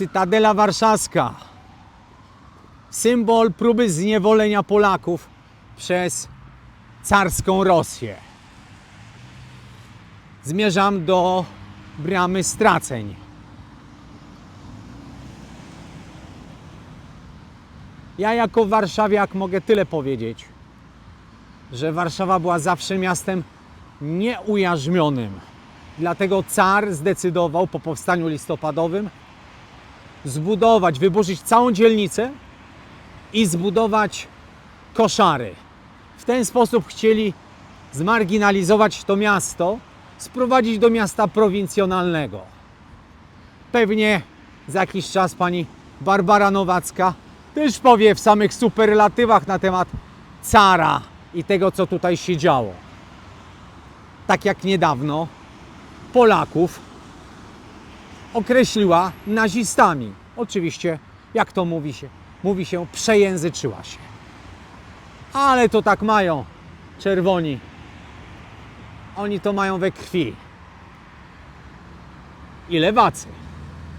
Cytadela Warszawska. Symbol próby zniewolenia Polaków przez carską Rosję. Zmierzam do bramy straceń. Ja jako warszawiak mogę tyle powiedzieć, że Warszawa była zawsze miastem nieujarzmionym. Dlatego car zdecydował po powstaniu listopadowym zbudować, wyburzyć całą dzielnicę i zbudować koszary. W ten sposób chcieli zmarginalizować to miasto, sprowadzić do miasta prowincjonalnego. Pewnie za jakiś czas pani Barbara Nowacka też powie w samych superlatywach na temat cara i tego, co tutaj się działo. Tak jak niedawno Polaków określiła nazistami. Oczywiście, jak to mówi się, mówi się, przejęzyczyła się. Ale to tak mają czerwoni. Oni to mają we krwi. I lewacy.